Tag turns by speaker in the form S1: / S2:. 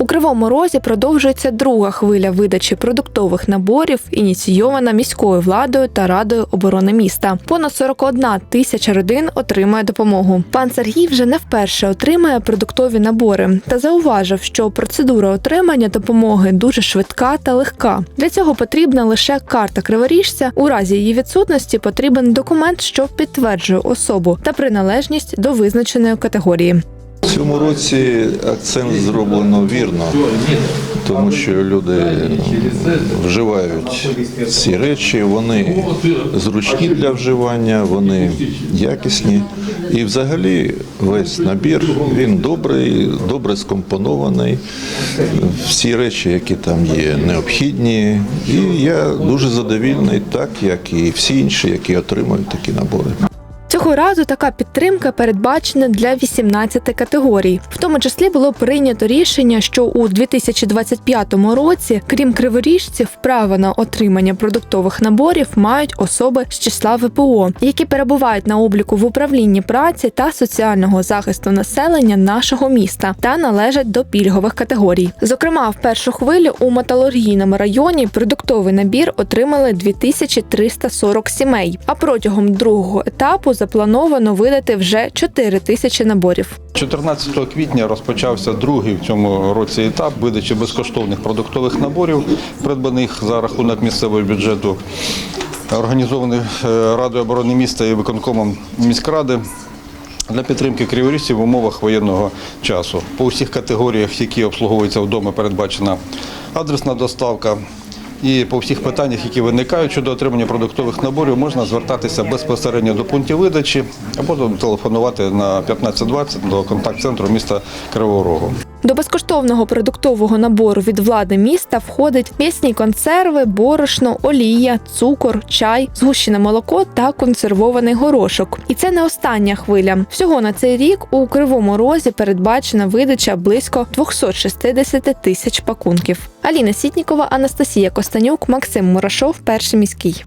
S1: У Кривому Розі продовжується друга хвиля видачі продуктових наборів, ініційована міською владою та радою оборони міста. Понад 41 тисяча родин отримує допомогу. Пан Сергій вже не вперше отримує продуктові набори та зауважив, що процедура отримання допомоги дуже швидка та легка. Для цього потрібна лише карта криворіжця. У разі її відсутності потрібен документ, що підтверджує особу та приналежність до визначеної категорії.
S2: Цьому році акцент зроблено вірно, тому що люди вживають ці речі, вони зручні для вживання, вони якісні. І взагалі весь набір він добрий, добре скомпонований. Всі речі, які там є, необхідні. І я дуже задовільний, так як і всі інші, які отримують такі набори.
S1: Цього разу така підтримка передбачена для 18 категорій. В тому числі було прийнято рішення, що у 2025 році, крім криворіжців, право на отримання продуктових наборів мають особи з числа ВПО, які перебувають на обліку в управлінні праці та соціального захисту населення нашого міста та належать до пільгових категорій. Зокрема, в першу хвилю у металургійному районі продуктовий набір отримали 2340 сімей. А протягом другого етапу заплановано видати вже 4 тисячі наборів.
S3: 14 квітня розпочався другий в цьому році етап видачі безкоштовних продуктових наборів, придбаних за рахунок місцевого бюджету, організований е, Радою оборони міста і виконкомом міськради. Для підтримки криворіжців в умовах воєнного часу по усіх категоріях, які обслуговуються вдома, передбачена адресна доставка. І по всіх питаннях, які виникають щодо отримання продуктових наборів, можна звертатися безпосередньо до пунктів видачі або телефонувати на 1520 до контакт-центру міста Кривого Рогу.
S1: До безкоштовного продуктового набору від влади міста входить м'ясні консерви, борошно, олія, цукор, чай, згущене молоко та консервований горошок. І це не остання хвиля. Всього на цей рік у Кривому Розі передбачена видача близько 260 тисяч пакунків. Аліна Сітнікова, Анастасія Костанюк, Максим Мурашов, перший міський.